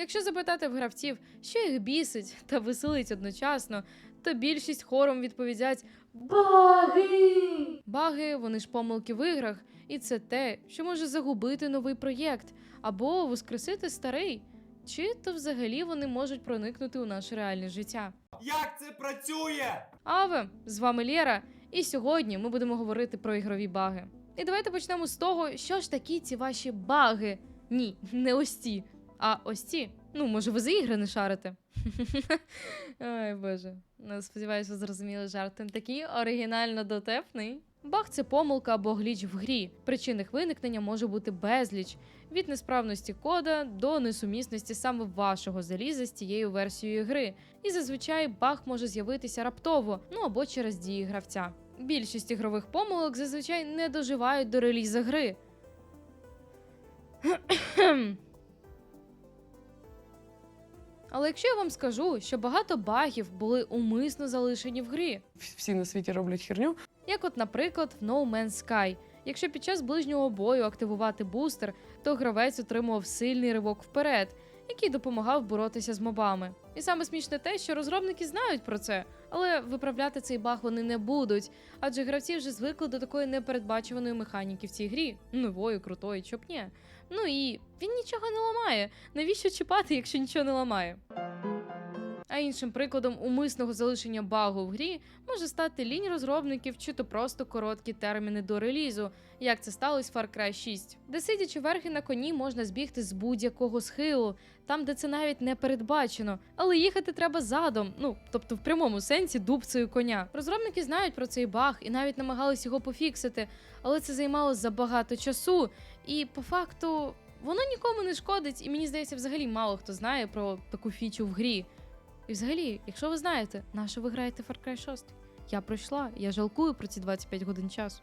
Якщо запитати в гравців, що їх бісить та веселить одночасно, то більшість хором відповідять Баги! Баги вони ж помилки в іграх, і це те, що може загубити новий проєкт або воскресити старий. Чи то взагалі вони можуть проникнути у наше реальне життя. Як це працює? Аве, з вами Лєра, і сьогодні ми будемо говорити про ігрові баги. І давайте почнемо з того, що ж такі ці ваші баги. Ні, не ось ці, а ось ці. Ну, може, ви за ігри не шарите. Ой, боже. Ну, сподіваюся, ви зрозуміли жарт. Він такий оригінально дотепний. Баг це помилка або гліч в грі. Причин їх виникнення може бути безліч від несправності кода до несумісності саме вашого заліза з тією версією гри. І зазвичай баг може з'явитися раптово, ну або через дії гравця. Більшість ігрових помилок зазвичай не доживають до реліза гри. Але якщо я вам скажу, що багато багів були умисно залишені в грі, всі на світі роблять херню. як от, наприклад, в No Man's Sky. Якщо під час ближнього бою активувати бустер, то гравець отримував сильний ривок вперед, який допомагав боротися з мобами. І саме смішне те, що розробники знають про це, але виправляти цей баг вони не будуть, адже гравці вже звикли до такої непередбачуваної механіки в цій грі, нової, крутої, чоб ні. Ну і він нічого не ламає. Навіщо чіпати, якщо нічого не ламає? А іншим прикладом умисного залишення багу в грі може стати лінь розробників чи то просто короткі терміни до релізу, як це сталося в Far Cry 6, де сидячи верхи на коні можна збігти з будь-якого схилу, там де це навіть не передбачено, але їхати треба задом, ну тобто в прямому сенсі дубцею коня. Розробники знають про цей баг і навіть намагались його пофіксити, але це займало забагато часу, і по факту воно нікому не шкодить, і мені здається, взагалі мало хто знає про таку фічу в грі. І взагалі, якщо ви знаєте, на що ви граєте Far Cry 6? Я пройшла, я жалкую про ці 25 годин часу.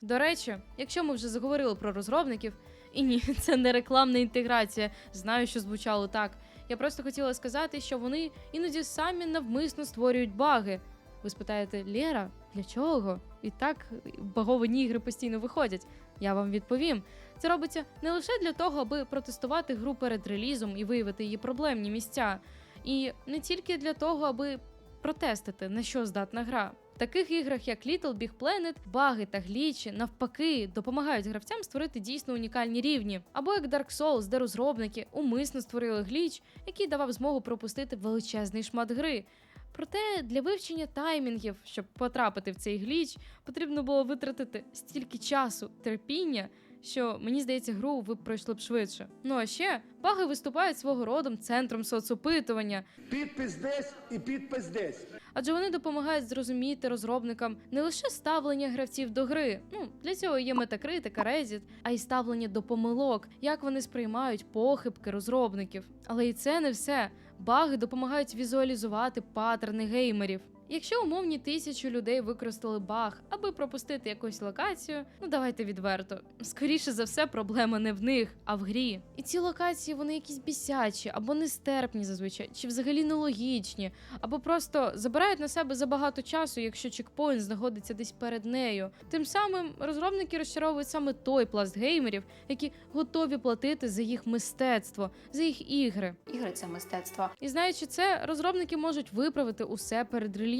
До речі, якщо ми вже заговорили про розробників, і ні, це не рекламна інтеграція, знаю, що звучало так. Я просто хотіла сказати, що вони іноді самі навмисно створюють баги. Ви спитаєте, Лєра, для чого? І так баговані ігри постійно виходять. Я вам відповім. Це робиться не лише для того, аби протестувати гру перед релізом і виявити її проблемні місця, і не тільки для того, аби протестити, на що здатна гра. В таких іграх, як Little Big Planet, баги та глічі, навпаки, допомагають гравцям створити дійсно унікальні рівні. Або як Dark Souls, де розробники умисно створили гліч, який давав змогу пропустити величезний шмат гри. Проте для вивчення таймінгів, щоб потрапити в цей гліч, потрібно було витратити стільки часу, терпіння, що мені здається, гру ви б пройшли б швидше. Ну а ще баги виступають свого родом центром соцопитування, Підпис десь і підпис десь. адже вони допомагають зрозуміти розробникам не лише ставлення гравців до гри. Ну для цього є метакритика, Reddit, а й ставлення до помилок, як вони сприймають похибки розробників. Але і це не все. Баги допомагають візуалізувати паттерни геймерів. Якщо умовні тисячу людей використали баг, аби пропустити якусь локацію, ну давайте відверто. Скоріше за все, проблема не в них, а в грі. І ці локації вони якісь бісячі або нестерпні зазвичай, чи взагалі нелогічні, або просто забирають на себе забагато часу, якщо чекпоінт знаходиться десь перед нею. Тим самим розробники розчаровують саме той пласт геймерів, які готові платити за їх мистецтво, за їх ігри. Ігри це мистецтво. І знаючи це, розробники можуть виправити усе перед релізом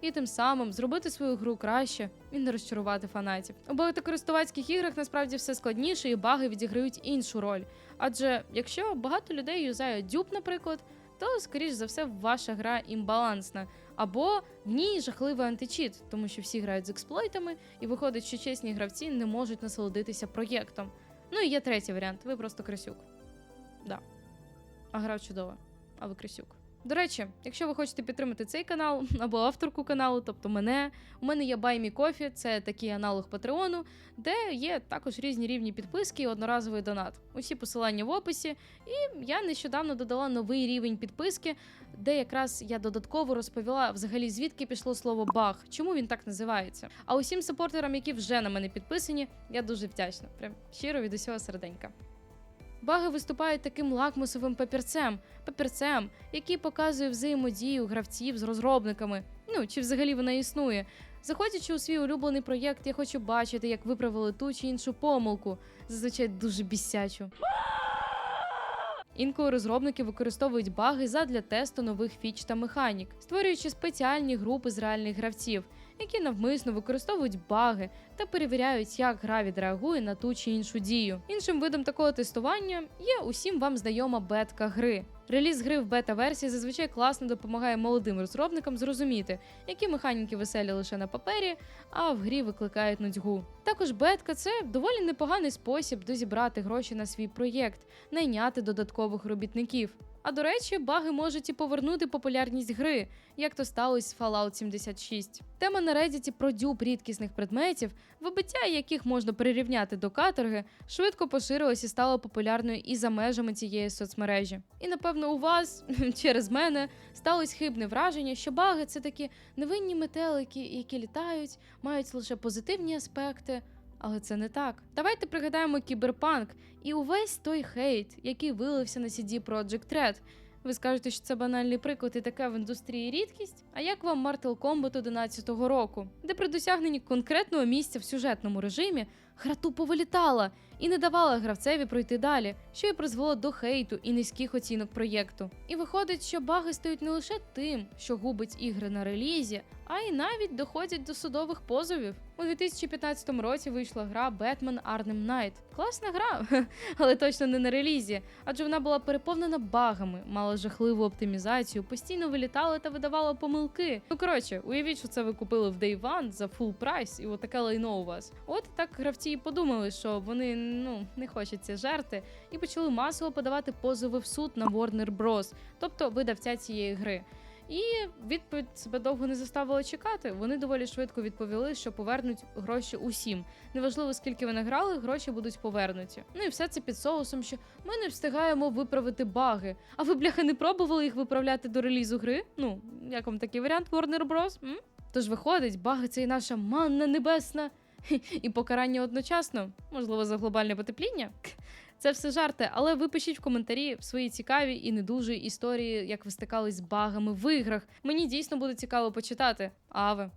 і тим самим зробити свою гру краще і не розчарувати фанатів. У багатокористувацьких іграх насправді все складніше, і баги відіграють іншу роль. Адже якщо багато людей юзають дюб, наприклад, то скоріш за все ваша гра імбалансна. Або в ній жахливий античіт, тому що всі грають з експлойтами, і виходить, що чесні гравці не можуть насолодитися проєктом. Ну і є третій варіант: ви просто крисюк. Да. А гра чудова, а ви крисюк. До речі, якщо ви хочете підтримати цей канал або авторку каналу, тобто мене, у мене є Me Coffee, це такий аналог Патреону, де є також різні рівні підписки і одноразовий донат. Усі посилання в описі. І я нещодавно додала новий рівень підписки, де якраз я додатково розповіла взагалі звідки пішло слово баг, чому він так називається. А усім сапортерам, які вже на мене підписані, я дуже вдячна. Прям щиро від усього серденька. Баги виступають таким лакмусовим папірцем, папірцем, який показує взаємодію гравців з розробниками. Ну чи взагалі вона існує. Заходячи у свій улюблений проєкт, я хочу бачити, як виправили ту чи іншу помилку, зазвичай дуже бісячу. Інколи розробники використовують баги задля тесту нових фіч та механік, створюючи спеціальні групи з реальних гравців, які навмисно використовують баги та перевіряють, як гра відреагує на ту чи іншу дію. Іншим видом такого тестування є усім вам знайома бетка гри. Реліз гри в бета-версії зазвичай класно допомагає молодим розробникам зрозуміти, які механіки веселі лише на папері, а в грі викликають нудьгу. Також бетка це доволі непоганий спосіб дозібрати гроші на свій проєкт, найняти додаткових робітників. А до речі, баги можуть і повернути популярність гри, як то сталося з Fallout 76. Тема на Reddit про дюб рідкісних предметів, вибиття яких можна прирівняти до каторги, швидко поширилась і стала популярною і за межами цієї соцмережі. І напевно у вас через мене сталося хибне враження, що баги це такі невинні метелики, які літають, мають лише позитивні аспекти. Але це не так. Давайте пригадаємо кіберпанк і увесь той хейт, який вилився на CD Projekt Red. Ви скажете, що це банальний приклад і таке в індустрії рідкість? А як вам Mortal Kombat 11 року, де при досягненні конкретного місця в сюжетному режимі гра тупо вилітала і не давала гравцеві пройти далі, що і призвело до хейту і низьких оцінок проєкту. І виходить, що баги стають не лише тим, що губить ігри на релізі, а й навіть доходять до судових позовів. У 2015 році вийшла гра Batman Arkham Knight. Класна гра, але точно не на релізі, адже вона була переповнена багами, мала жахливу оптимізацію, постійно вилітала та видавала помилки. Ну коротше, уявіть, що це ви купили в Day One за full прайс, і отаке лайно у вас. От так гравці і подумали, що вони ну не хочуть ці жерти, і почали масово подавати позови в суд на Warner Bros., тобто видавця цієї гри. І відповідь себе довго не заставила чекати. Вони доволі швидко відповіли, що повернуть гроші усім. Неважливо, скільки вони грали, гроші будуть повернуті. Ну і все це під соусом, що ми не встигаємо виправити баги. А ви, бляха, не пробували їх виправляти до релізу гри? Ну, як вам такий варіант, Warner Bros? М? Тож виходить, баги це і наша манна небесна, і покарання одночасно, можливо, за глобальне потепління. Це все жарти, але ви пишіть в коментарі свої цікаві і не дуже історії, як ви стикались з багами в іграх. Мені дійсно буде цікаво почитати. Аве.